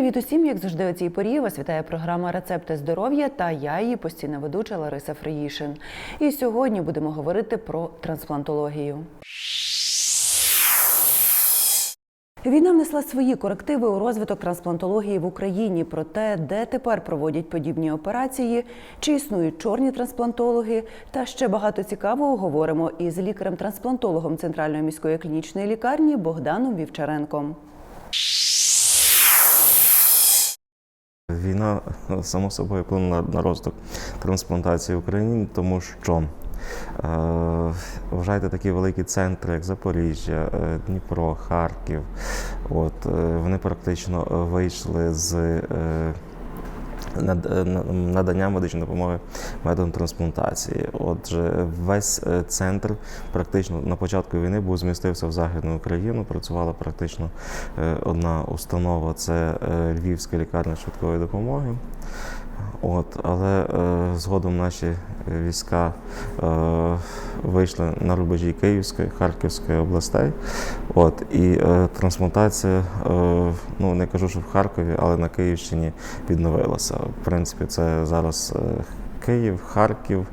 Привіт усім! Як завжди у цій порі вас вітає програма Рецепти здоров'я та я її постійна ведуча Лариса Фриїшин. І сьогодні будемо говорити про трансплантологію. Війна внесла свої корективи у розвиток трансплантології в Україні. Про те, де тепер проводять подібні операції, чи існують чорні трансплантологи, та ще багато цікавого говоримо із лікарем-трансплантологом Центральної міської клінічної лікарні Богданом Вівчаренком. Війна само собою вплинула на розвиток трансплантації в Україні, тому що е, вважайте такі великі центри, як Запоріжжя, е, Дніпро, Харків. От, е, вони практично вийшли з надання медичної допомоги методом трансплантації. Отже, весь е, центр практично на початку війни був змістився в Західну Україну. Працювала практично е, одна установа це е, Львівська лікарня швидкої допомоги. От, але е, згодом наші війська е, вийшли на рубежі Київської, Харківської областей. От, і е, трансплантація, е, ну не кажу, що в Харкові, але на Київщині відновилася. В принципі, це зараз е, Київ, Харків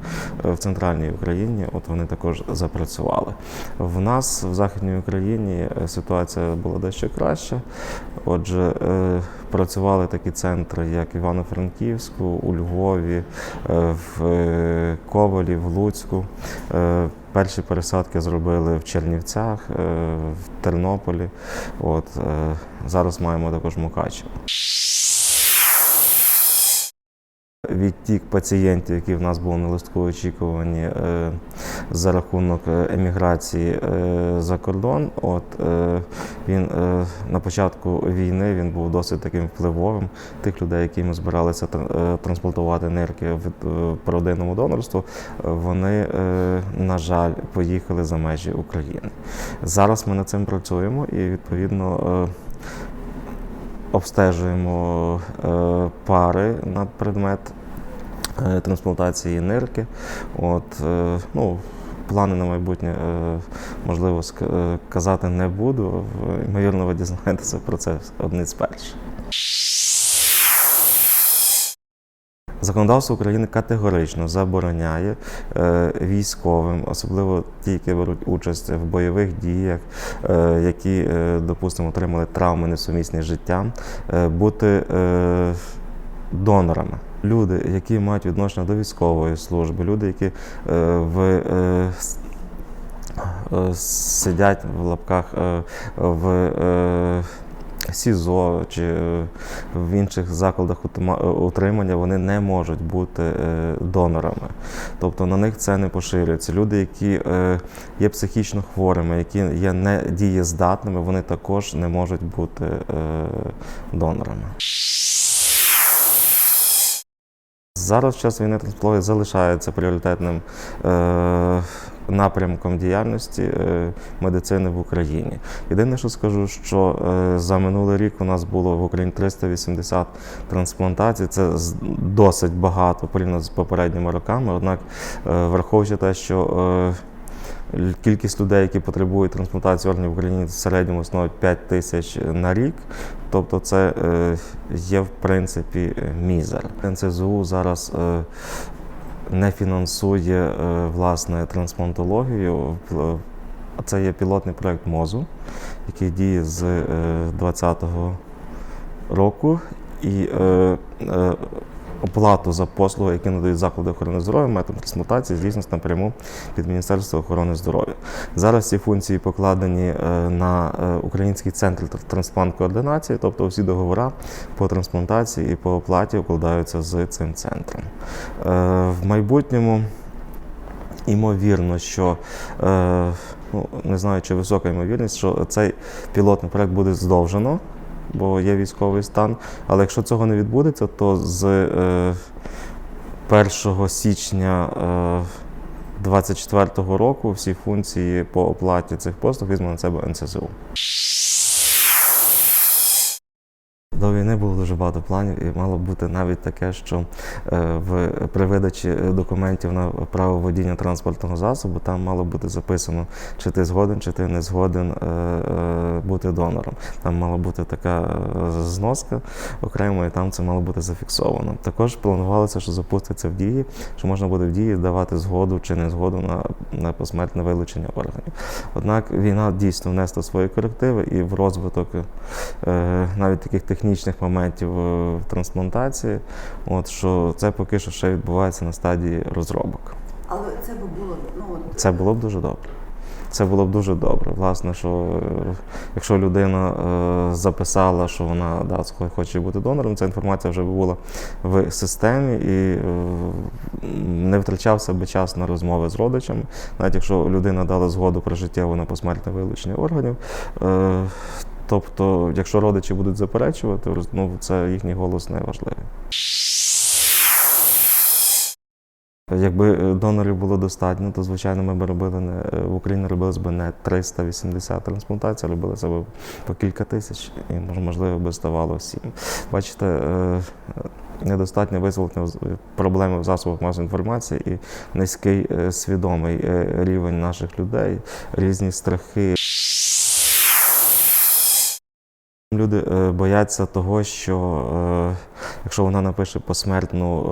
е, в центральній Україні. От вони також запрацювали. В нас в Західній Україні е, ситуація була дещо краща. Отже, е, працювали такі центри, як Івано-Франківську, у Львові, в Ковалі, в Луцьку. Перші пересадки зробили в Чернівцях, в Тернополі. От, зараз маємо також Мукачево. Відтік пацієнтів, які в нас були на листку очікувані е, за рахунок е, еміграції е, за кордон. От він на початку війни він був досить таким впливовим. Тих людей, які ми збиралися тр- трансплантувати нирки в родинному донорству, вони, на жаль, поїхали за межі України. Зараз ми над цим працюємо і відповідно. Обстежуємо е, пари на предмет е, трансплантації нирки. От, е, ну, плани на майбутнє, можливо, казати не буду. Ймовірно, ви дізнаєтеся про це одне з перших. Законодавство України категорично забороняє е, військовим, особливо ті, які беруть участь в бойових діях, е, які, е, допустимо, отримали травми несумісні з життям, бути донорами. Люди, які мають відношення до військової служби, люди, які в сидять в лапках в СІЗО чи е, в інших закладах е, утримання, вони не можуть бути е, донорами. Тобто на них це не поширюється. Люди, які є психічно хворими, які є недієздатними, вони також не можуть бути донорами. Зараз час війни трансплантологія залишається пріоритетним напрямком діяльності е, медицини в Україні. Єдине, що скажу, що е, за минулий рік у нас було в Україні 380 трансплантацій. Це досить багато порівняно з попередніми роками. Однак, е, враховуючи те, що Кількість людей, які потребують трансплантації органів в Україні, в середньому становить 5 тисяч на рік. Тобто, це є в принципі мізер. НЦЗУ зараз не фінансує е, власне трансплантологію. В- Це є пілотний проект МОЗу, який діє з 2020 року. І е, е, оплату за послуги, які надають заклади охорони здоров'я, методом трансплантації здійснюється напряму від Міністерства охорони здоров'я. Зараз ці функції покладені е, на е, Український центр тр- трансплант-координації, тобто всі договори по трансплантації і по оплаті укладаються з цим центром. Е, В майбутньому Імовірно, що ну, не знаю, чи висока ймовірність, що цей пілотний проект буде здовжено, бо є військовий стан. Але якщо цього не відбудеться, то з е, 1 січня е, 2024 року всі функції по оплаті цих послуг візьме на себе НСЗУ. До війни було дуже багато планів, і мало бути навіть таке, що е, в при видачі документів на право водіння транспортного засобу там мало бути записано, чи ти згоден, чи ти не згоден е, е, бути донором. Там мала бути така зноска окремо, і там це мало бути зафіксовано. Також планувалося, що запуститься в дії, що можна буде в дії давати згоду чи не згоду на, на посмертне вилучення органів. Однак війна дійсно внесла свої корективи і в розвиток навіть таких технічних моментів е, в трансплантації, от що це поки що ще відбувається на стадії розробок. Але це би було ну от Це було б дуже добре. Це було б дуже добре. Власне, що е, якщо людина е, записала, що вона да, хоче бути донором, ця інформація вже була в системі і е, не втрачався би час на розмови з родичами. Навіть якщо людина дала згоду про життєво на посмертне вилучення органів. Е, Тобто, якщо родичі будуть заперечувати, ну, це їхній голос не важливий. Якби е, донорів було достатньо, то звичайно ми б робили не е, в Україні робилось би не 380 трансплантацій, робилося б по кілька тисяч, і можливо би ставало сім. Бачите, е, недостатньо висвітлення з- проблеми в засобах масової інформації і низький свідомий рівень наших людей, різні страхи. Люди е, бояться того, що е, якщо вона напише посмертну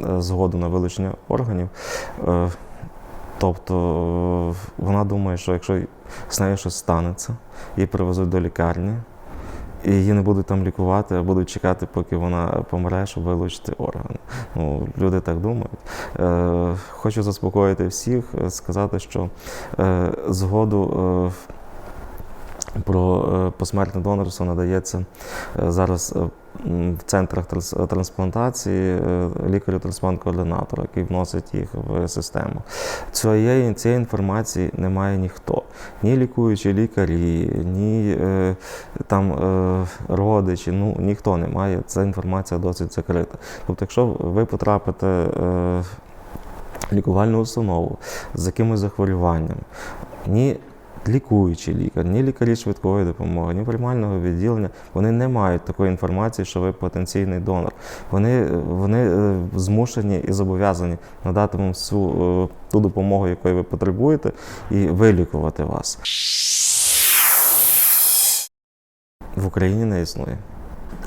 е, згоду на вилучення органів, тобто вона думає, що якщо з нею щось станеться, її привезуть до лікарні, і її не будуть там лікувати, а будуть чекати, поки вона помре, щоб вилучити органи. Ну, люди так думають. Е, хочу заспокоїти всіх, сказати, що е, згоду. Е, про е, посмертне донорство надається е, зараз е, в центрах трансплантації е, лікарю-трансплант-координатора, який вносить їх в систему. Цієї, цієї інформації не має ніхто. Ні лікуючі лікарі, ні там родичі, ну ніхто не має. Ця інформація досить закрита. Тобто, якщо ви потрапите в лікувальну установу з якимось захворюванням, ні лікуючий лікар, ні лікарі швидкої допомоги, ні приймального відділення, вони не мають такої інформації, що ви потенційний донор. Вони, вони е, змушені і зобов'язані надати вам всю е, ту допомогу, якої ви потребуєте, і вилікувати вас. В Україні не існує.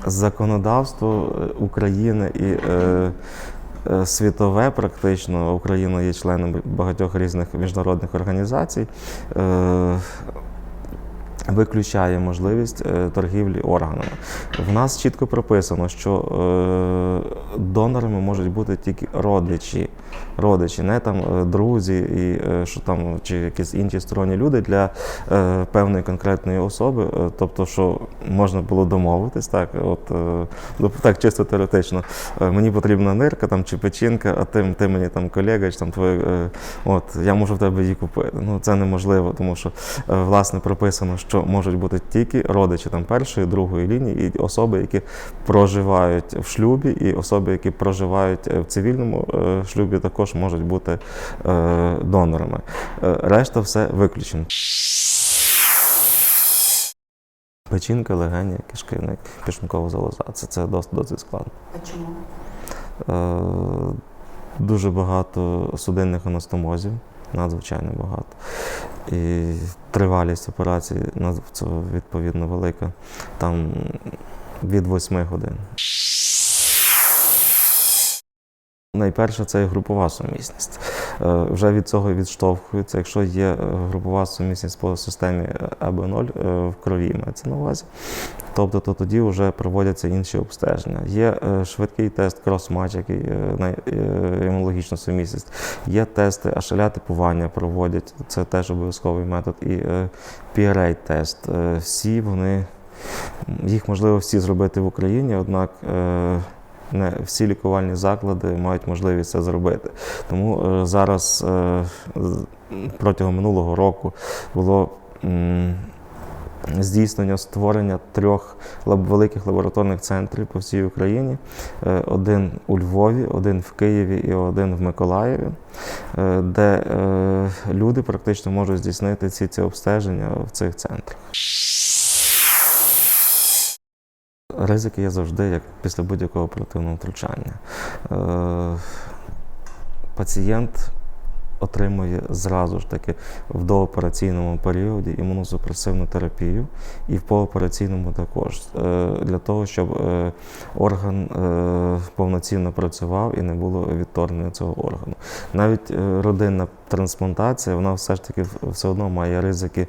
Законодавство е, України і е, світове, практично, Україна є членом багатьох різних міжнародних організацій. Виключає можливість е, торгівлі органами. В нас чітко прописано, що е, донорами можуть бути тільки родичі, родичі, не там е, друзі, і що там чи якісь інші сторонні люди для певної конкретної особи. Тобто, що можна було домовитись, так, от ну, так чисто теоретично. Мені потрібна нирка там чи печінка, а ти, ти мені там колега, чи там твоє, от я можу в тебе її купити. Ну це неможливо, тому що власне прописано, що можуть бути тільки родичі там першої, другої лінії, і особи, які проживають в шлюбі, і особи, які проживають е, в цивільному е, шлюбі, також можуть бути е, донорами. Решта все виключено. Печінка, легені, кишківник, кишкова залоза. Це, це досить, досить складно. а чому? Е, дуже багато судинних анастомозів, надзвичайно багато. І тривалість операції відповідно велика. Там від 8 годин. Найперше це групова сумісність. Е, Вже від цього відштовхується. Якщо є е, групова сумісність по системі АБ0 е, в крові, мається на увазі, тобто то тоді вже проводяться інші обстеження. Є швидкий тест крос-матч, який на імунологічну сумісність. Є тести HLA типування проводять, це теж обов'язковий метод. І е, PRA-тест. Е, Всі вони, їх можливо всі зробити в Україні, однак. е, Не всі лікувальні заклади мають можливість це зробити. Тому зараз протягом минулого року було здійснення створення трьох великих лабораторних центрів по всій Україні: Е, один у Львові, один в Києві і один в Миколаєві, е, де е, люди практично можуть здійснити ці, ці обстеження в цих центрах. ризики є завжди, як після будь-якого оперативного втручання. Пацієнт отримує зразу ж таки в доопераційному періоді імуносупресивну терапію і в поопераційному також, е, для того, щоб е, орган е, повноцінно працював і не було відторгнення цього органу. Навіть родинна трансплантація, вона все ж таки все одно має ризики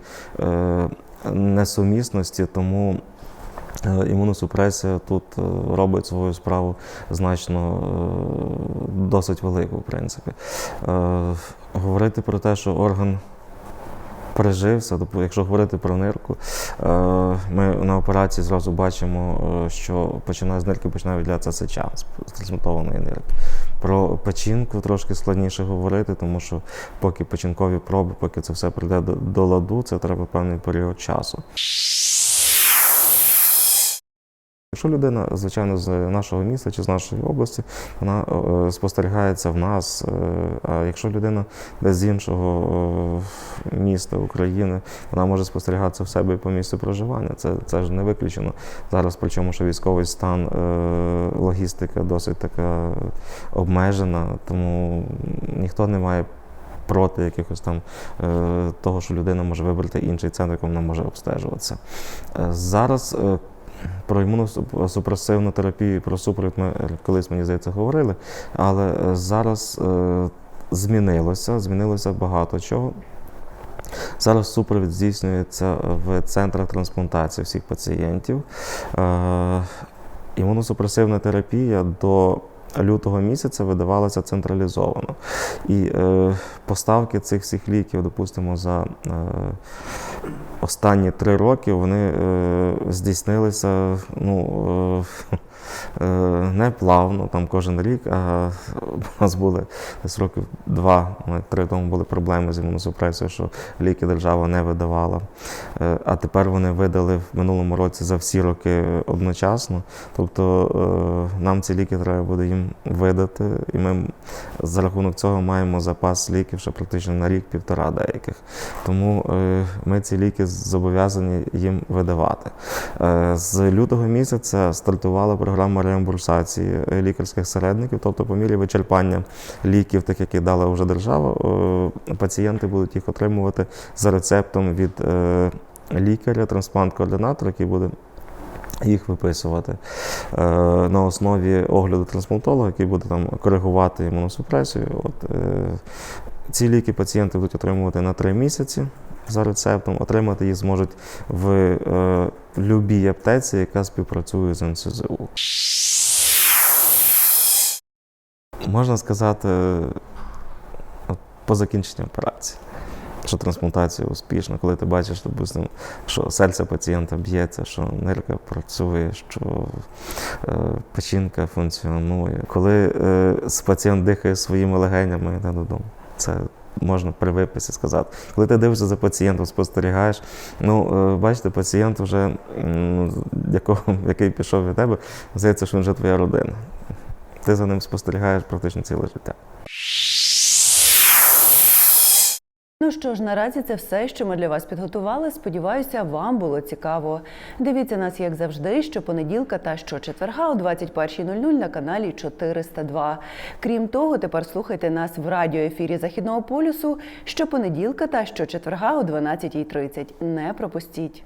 несумісності, тому Імуносупресія тут е, робить свою справу значно е, досить велику, в принципі. Е, Говорити про те, що орган пережився, тобто, якщо говорити про нирку, е, ми на операції зразу бачимо, е, що починає з нирки починає виділятися сеча з трансплантованої нирки. Про печінку трошки складніше говорити, тому що поки печінкові проби, поки це все прийде до ладу, це треба певний період часу. Якщо людина, звичайно, з нашого міста чи з нашої області, вона е, спостерігається в нас. е, А якщо людина десь з іншого е, міста України, вона може спостерігатися в себе по місцю проживання. Це, це ж не виключено. Зараз, причому, що військовий стан, е, логістика досить така обмежена, тому ніхто не має. Проти якихось там е, того, що людина може вибрати інший центр, якому вона може обстежуватися. Е, Зараз е, про імуносупресивну терапію, про супровід ми е, колись, мені здається, говорили, але е, зараз е, змінилося, змінилося багато чого. Зараз супровід здійснюється в центрах трансплантації всіх пацієнтів. Імуносупресивна терапія до лютого місяця видавалася централізовано. І е, поставки цих всіх ліків, допустимо, за е, останні три роки вони е, здійснилися ну, е, е, не плавно, там кожен рік. А у нас були десь років два, навіть три тому були проблеми з імуносупресією, що ліки держава не видавала. А тепер вони видали в минулому році за всі роки одночасно. Тобто нам ці ліки треба буде їм видати, і ми за рахунок цього маємо запас ліків ще практично на рік-півтора деяких. Тому ми ці ліки зобов'язані їм видавати. Е, З лютого місяця стартувала програма реімбурсації е, лікарських середників, тобто по мірі вичерпання ліків, так як і дала вже держава, пацієнти будуть їх отримувати за рецептом від е, лікаря, трансплант-координатора, який буде їх виписувати е, на основі огляду трансплантолога, який буде там коригувати імуносупресію. От, е, ці ліки пацієнти будуть отримувати на 3 місяці за рецептом. Отримати їх зможуть в е, любій аптеці, яка співпрацює з НСЗУ. Можна сказати, по закінченню операції. Що трансплантація успішна, коли ти бачиш, допустим, що серце пацієнта б'ється, що нирка працює, що е, печінка функціонує. Коли е, пацієнт дихає своїми легенями, йде додому. Це можна при виписі сказати. Коли ти дивишся за пацієнтом, спостерігаєш, ну е, бачите, пацієнт вже, якого, який пішов від тебе, здається, що він вже твоя родина. Ти за ним спостерігаєш практично ціле життя. Ну що ж, наразі це все, що ми для вас підготували. Сподіваюся, вам було цікаво. Дивіться нас, як завжди, щопонеділка та щочетверга о 21.00 на каналі 402. Крім того, тепер слухайте нас в радіоефірі Західного полюсу щопонеділка та щочетверга о 12.30. Не пропустіть.